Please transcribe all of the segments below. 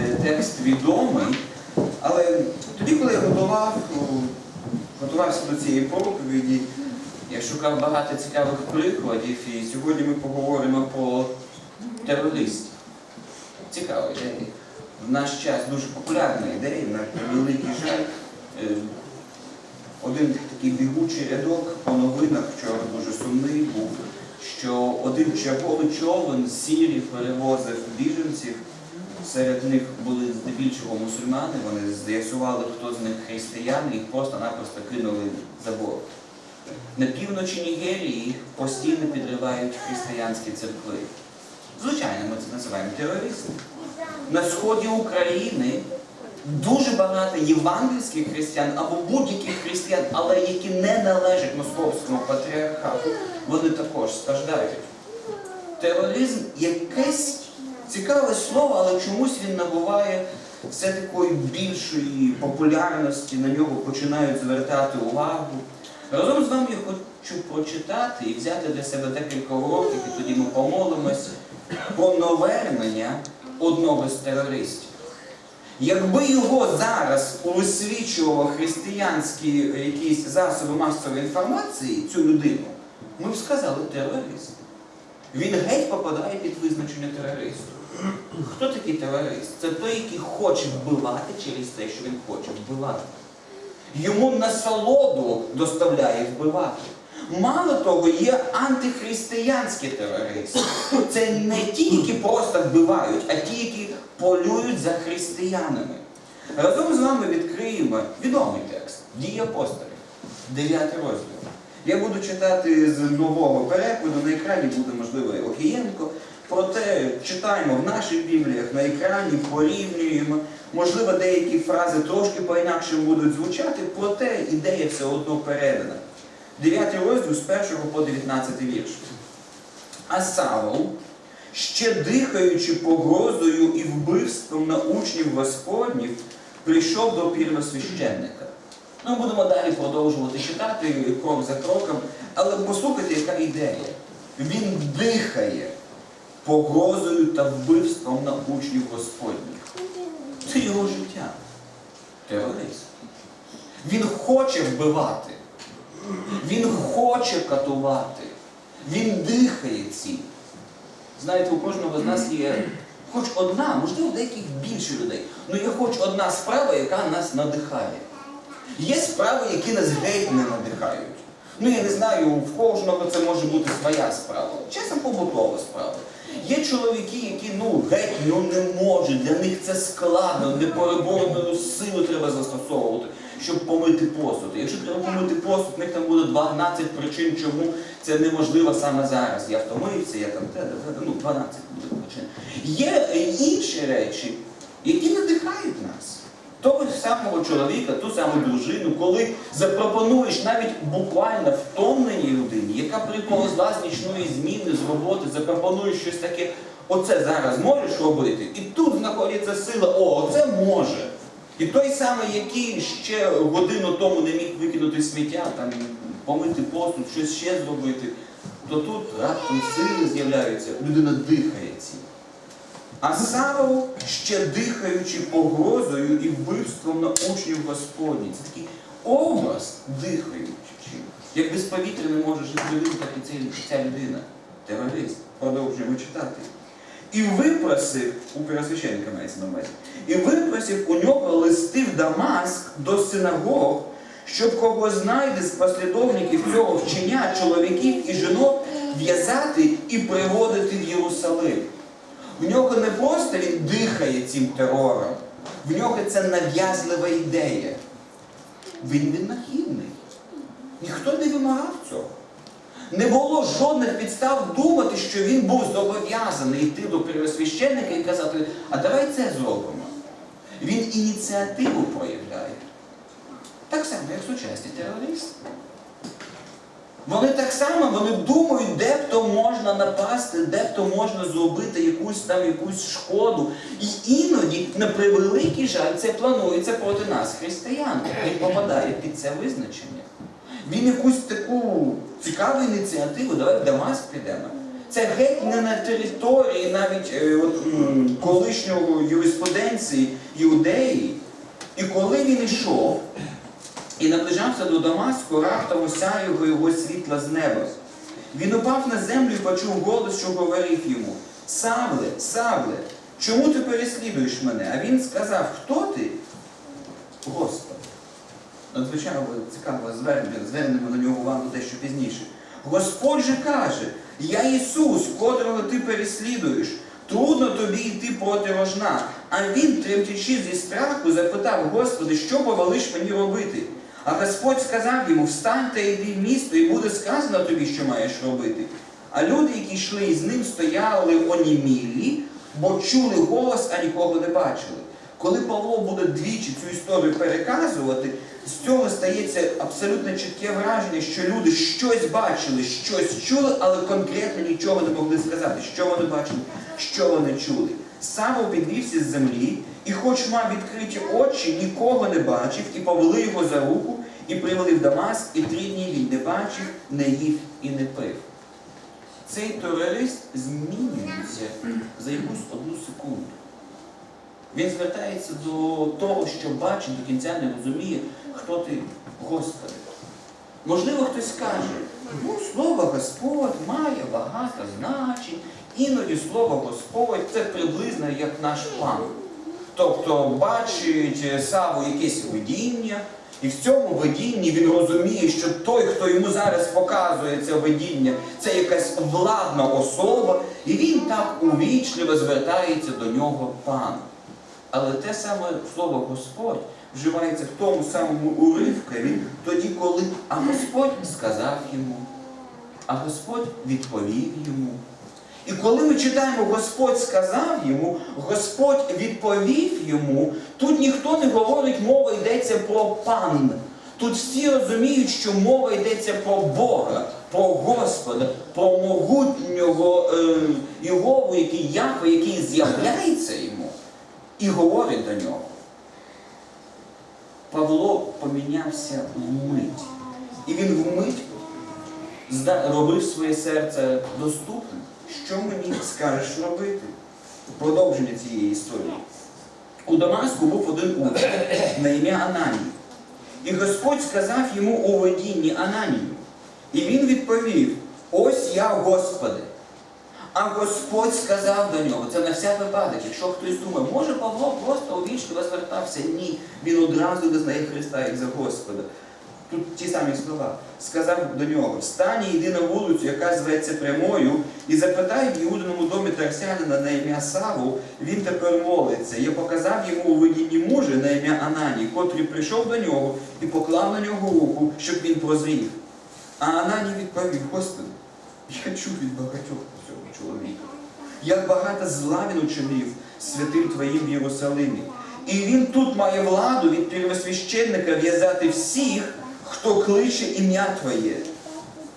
Це текст відомий. Але тоді, коли я готував, готувався до цієї проповіді, я шукав багато цікавих прикладів, і сьогодні ми поговоримо про терористів. Цікава ідея. В наш час дуже популярна ідея, на превеликий жаль. Е, Один такий бігучий рядок по новинах вчора дуже сумний був, що один черговий човен з Сірії перевозив біженців. Серед них були здебільшого мусульмани, вони з'ясували, хто з них християни, їх просто-напросто кинули за борт. На півночі Нігерії їх постійно підривають християнські церкви. Звичайно, ми це називаємо терористами. На сході України дуже багато євангельських християн або будь-яких християн, але які не належать московському патріархату, вони також страждають. Тероризм якесь цікаве слово, але чомусь він набуває все такої більшої популярності, на нього починають звертати увагу. Разом з вами я хочу прочитати і взяти для себе декілька уроків, і тоді ми помолимось про навернення одного з терористів. Якби його зараз висвічував християнські якісь засоби масової інформації, цю людину, ми б сказали терорист. Він геть попадає під визначення терористу. Хто такий терорист? Це той, який хоче вбивати через те, що він хоче вбивати. Йому насолоду доставляє вбивати. Мало того, є антихристиянські терористи. Це не ті, які просто вбивають, а ті, які полюють за християнами. Разом з вами відкриємо відомий текст Дії апостолів, 9 розділ. Я буду читати з нового перекладу, на екрані буде, можливо, Окієнко. Проте читаємо в наших бібліях, на екрані, порівнюємо. Можливо, деякі фрази трошки по-інакше будуть звучати, проте ідея все одно передана. 9 розділ з 1 по 19 вірш. А Савол, ще дихаючи погрозою і вбивством на учнів Господніх, прийшов до первосвященника. Ну, будемо далі продовжувати читати крок за кроком, але послухайте, яка ідея. Він дихає погрозою та вбивством на учнів Господніх. Це його життя. Терорист. Він хоче вбивати. Він хоче катувати. Він дихає цим. Знаєте, у кожного з нас є хоч одна, можливо, деяких більше людей, але є хоч одна справа, яка нас надихає. Є справи, які нас геть не надихають. Ну, я не знаю, в кожного це може бути своя справа. Часом побутова справа. Є чоловіки, які ну геть ну, не можуть, для них це складно, непереборну силу треба застосовувати, щоб помити посуд. Якщо треба помити посуд, в них там буде 12 причин, чому це неможливо саме зараз. Я втомився, я там те, ну 12 буде причин. Є е, інші речі, які надихають нас. Того самого чоловіка, ту саму дружину, коли запропонуєш навіть буквально втомленій людині, яка приповзла з нічної зміни, з роботи, запропонуєш щось таке, оце зараз можеш робити, і тут знаходиться сила, о, оце може. І той самий, який ще годину тому не міг викинути сміття, там, помити посуд, щось ще зробити, то тут раптом сили з'являються, людина дихає. А Савол, ще дихаючи погрозою і вбивством на учнів Господні. Це такий образ дихаючи. Як без повітря не може жити так і ця, ця людина. Терорист. Продовжуємо читати. І випросив, у первосвященника мається на увазі, і випросив у нього листи в Дамаск до синагог, щоб кого знайде з послідовників цього вчення чоловіків і жінок в'язати і приводити в Єрусалим. В нього не просто він дихає цим терором, в нього це нав'язлива ідея. Він винахідний. Ніхто не вимагав цього. Не було жодних підстав думати, що він був зобов'язаний йти до первосвященника і казати, а давай це зробимо. Він ініціативу проявляє. Так само, як сучасні терористи. Вони так само вони думають, де б то можна напасти, де б то можна зробити якусь там якусь шкоду. І іноді, на превеликий жаль, це планується проти нас, християн. Він попадає під це визначення. Він якусь таку цікаву ініціативу, давай в Дамаск підемо. Це геть не на території навіть е, от, колишнього юриспруденції Іудеї. І коли він йшов і наближався до Дамаску, раптом осяяв його світла з неба. Він упав на землю і почув голос, що говорив йому: Савле, Савле, чому ти переслідуєш мене? А він сказав, хто ти? Господи. Надзвичайно звернення, звернемо на нього увагу дещо пізніше. Господь же каже, я Ісус, котрого ти переслідуєш. Трудно тобі йти проти рожна. А він, тремтячи зі страху, запитав, Господи, що повелиш мені робити? А Господь сказав йому, встань та йди в місто, і буде сказано тобі, що маєш робити. А люди, які йшли з ним, стояли онімілі, бо чули голос, а нікого не бачили. Коли Павло буде двічі цю історію переказувати, з цього стається абсолютно чітке враження, що люди щось бачили, щось чули, але конкретно нічого не могли сказати, що вони бачили, що вони чули. Савол підвівся з землі, і, хоч мав відкриті очі, нікого не бачив, і повели його за руку, і привели в Дамаск, і три дні він не бачив, не їв і не пив. Цей терорист змінюється за якусь одну секунду. Він звертається до того, що бачить, до кінця не розуміє, хто ти, Господи. Можливо, хтось каже, ну, слово Господь має багато значень, іноді слово Господь це приблизно як наш план. Тобто бачить Саву якесь видіння, і в цьому видінні він розуміє, що той, хто йому зараз показує це видіння, це якась владна особа, і він так увічливо звертається до нього пан. Але те саме слово Господь вживається в тому самому уривкові, тоді, коли а Господь сказав йому, а Господь відповів йому. І коли ми читаємо Господь сказав йому, Господь відповів йому, тут ніхто не говорить, мова йдеться про пан. Тут всі розуміють, що мова йдеться про Бога, про Господа, про могутнього е, Його, який Яхве, який з'являється йому і говорить до нього. Павло помінявся вмить. І він вмить робив своє серце доступним. Що мені скажеш робити? Продовження цієї історії. У Дамаску був один учень на ім'я Ананій. І Господь сказав йому у видінні Ананію. І він відповів: Ось я, Господи. А Господь сказав до нього, це на всяк випадок, якщо хтось думає, може Павло просто у увічливо звертався? Ні, він одразу визнає Христа як за Господа. Тут ті самі слова. Сказав до нього: встань і йди на вулицю, яка зветься прямою, і запитай в Іудиному домі Тарсянина на ім'я Саву, він тепер молиться. Я показав йому у видінні мужа на ім'я Ананій, котрий прийшов до нього і поклав на нього руку, щоб він прозрів. А Ананій відповів, Господи, я чув від багатьох цього чоловіка. Як багато зла він учинив святим Твоїм в Єрусалимі. І він тут має владу від первосвященника в'язати всіх, хто кличе ім'я Твоє.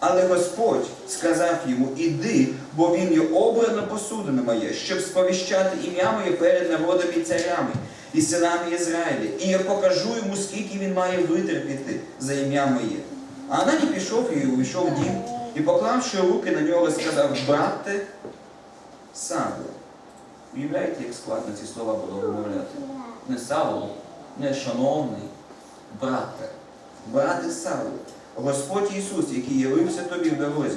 Але Господь сказав йому, іди, бо він є обрана посудина моя, щоб сповіщати ім'я моє перед народом і царями і синами Ізраїля. І я покажу йому, скільки він має витерпіти за ім'я моє. А Анані пішов і увійшов в дім, і поклавши руки на нього, сказав, брате Савло. Уявляєте, як складно ці слова було вимовляти? Не Савло, не шановний, брате. Брате Савло, Господь Ісус, який явився тобі в дорозі,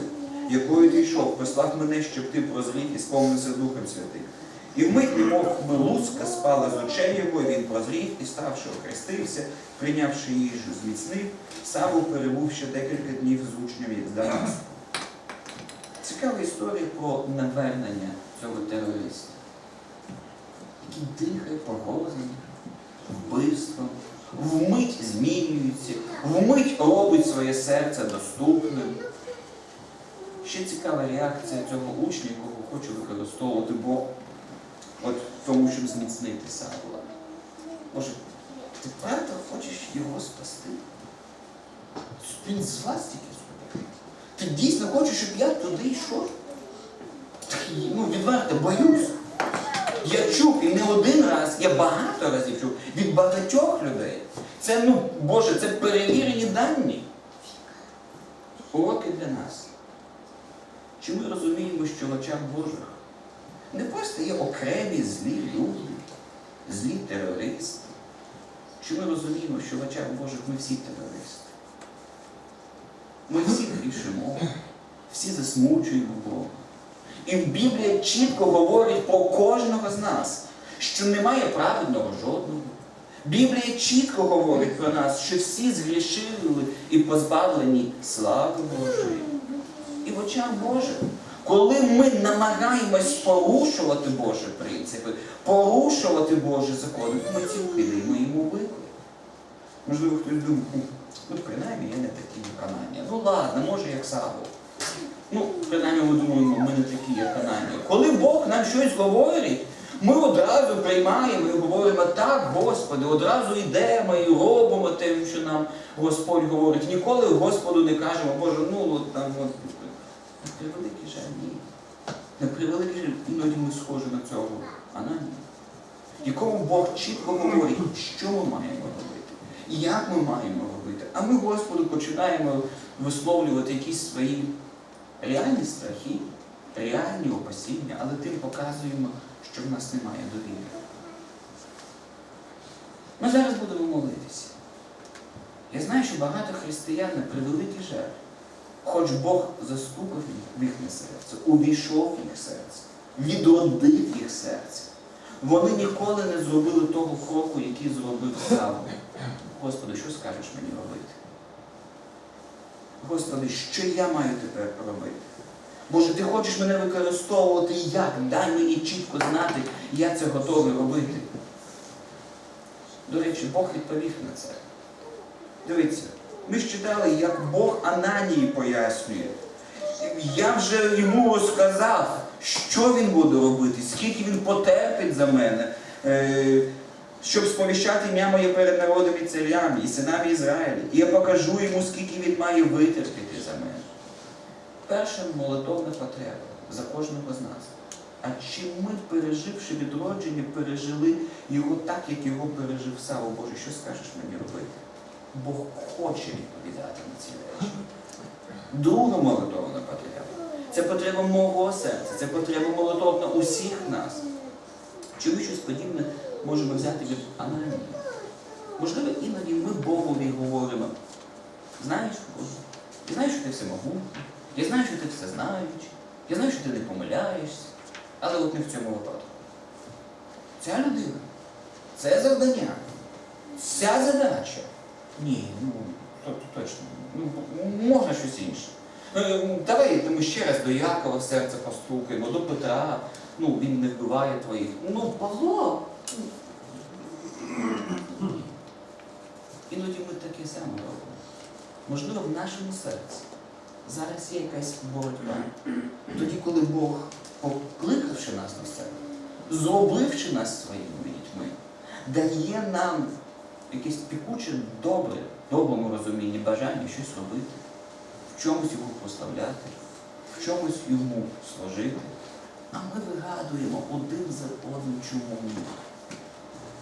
якою ти йшов, послав мене, щоб ти прозрів і сповнився Духом Святим. І вмить, немов би луска спала з очей його, він прозрів і ставши охрестився, прийнявши їжу, зміцнив, Савл перебув ще декілька днів з учнями з Дамаску. Цікава історія про навернення цього терориста, який дихає погрозами, вбивством, вмить змінюється, вмить робить своє серце доступним. Ще цікава реакція цього учня, якого хоче використовувати Бог, от тому, щоб зміцнити Савла. Може, ти правда хочеш його спасти? Він з вас тільки зробив. Ти дійсно хочеш, щоб я туди йшов? Ну, відверто, боюсь. Я чув і не один раз, я багато разів чув від багатьох людей. Це, ну, Боже, це перевірені дані. Уроки для нас. Чи ми розуміємо, що в очах Божих не просто є окремі злі люди, злі терористи? Чи ми розуміємо, що в очах Божих ми всі терористи? Ми всі грішимо, всі засмучуємо Бога. І Біблія чітко говорить про кожного з нас, що немає праведного жодного. Біблія чітко говорить про нас, що всі згрішили і позбавлені слави Божої. І в очах Божих, коли ми намагаємось порушувати Божі принципи, порушувати Божі закони, то ми цілком йому виклик. Можливо, хтось думає, «Ну, принаймні я не такий як Ананія. Ну ладно, може як Савол. Ну, принаймні ми думаємо, ми не такі, як Ананія. Коли Бог нам щось говорить, ми одразу приймаємо і говоримо, так, Господи, одразу йдемо і робимо те, що нам Господь говорить. Ніколи Господу не кажемо, Боже, ну от там от. На превеликий жаль, ні. На превеликий жаль, іноді ми схожі на цього Ананія, якому Бог чітко говорить, що ми маємо робити, і як ми маємо робити. А ми Господу починаємо висловлювати якісь свої реальні страхи, реальні опасіння, але тим показуємо, що в нас немає довіри. Ми зараз будемо молитися. Я знаю, що багато християн на превеликий жаль, хоч Бог заступив в їхнє серце, увійшов в їх серце, відродив їх серце. Вони ніколи не зробили того кроку, який зробив Савл. Господи, що скажеш мені робити? Господи, що я маю тепер робити? Боже, ти хочеш мене використовувати як? Дай мені чітко знати, я це готовий робити. До речі, Бог відповів на це. Дивіться, ми ж читали, як Бог Ананії пояснює. Я вже йому розказав, що він буде робити, скільки він потерпить за мене, е, щоб сповіщати ім'я моє перед народом і царями, і синами Ізраїля. І я покажу йому, скільки він має витерпіти за мене. Перша молитовна потреба за кожного з нас. А чи ми, переживши відродження, пережили його так, як його пережив Саву Боже, що скажеш мені робити? Бог хоче відповідати на ці речі. Друга молитовна потреба. Це потреба мого серця, це потреба молитовна усіх нас. Чи ми щось подібне можемо взяти від Ананії? Можливо, іноді ми Богові говоримо, знаєш, Боже, я знаю, що ти всемогутній, я знаю, що ти все знаючий, я знаю, що ти не помиляєшся, але от не в цьому випадку. Ця людина, це завдання, ця задача. Ні, ну то, то точно. Ну, можна щось інше. Е, Давай ми ще раз до Якова серце постукаємо, до Петра. Ну, він не вбиває твоїх. Ну, Павло. Іноді ми таке саме робимо. Можливо, в нашому серці зараз є якась боротьба. Тоді, коли Бог, покликавши нас на себе, зробивши нас своїми дітьми, дає нам якесь пікуче добре, доброму розумінні бажання щось робити, в чомусь його прославляти, в чомусь йому служити. А ми вигадуємо один за одним, чому ні.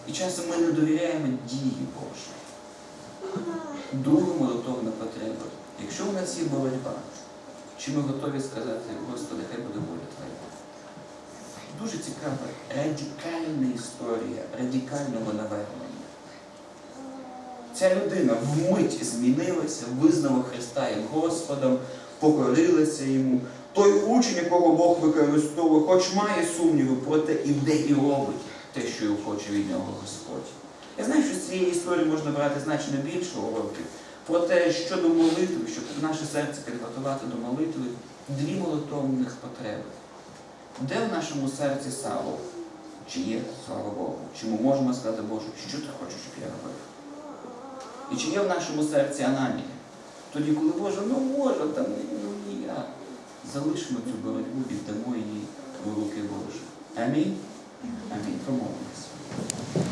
І часом ми не довіряємо дії Божій. Друга молитовна потреба. Якщо в нас є боротьба, чи ми готові сказати, Господи, хай буде воля Твоя. Дуже цікава, радикальна історія, радикального навернення. Ця людина вмить змінилася, визнала Христа як Господом, покорилася йому. Той учень, якого Бог використовує, хоч має сумніви, проте іде і робить те, що хоче від нього Господь. Я знаю, що з цієї історії можна брати значно більше уроків. Проте щодо молитви, щоб наше серце підготувати до молитви, дві молитовних потреби. Де в нашому серці сало? Чи є, слава Богу? Чи ми можемо сказати, Боже, що ти хочеш, щоб я робив? І чи є в нашому серці Ананія? Тоді, коли Боже, ну може, там ну ніяк. Залишимо цю боротьбу, віддамо її в руки Божі. Амінь. Амінь. Помолимося.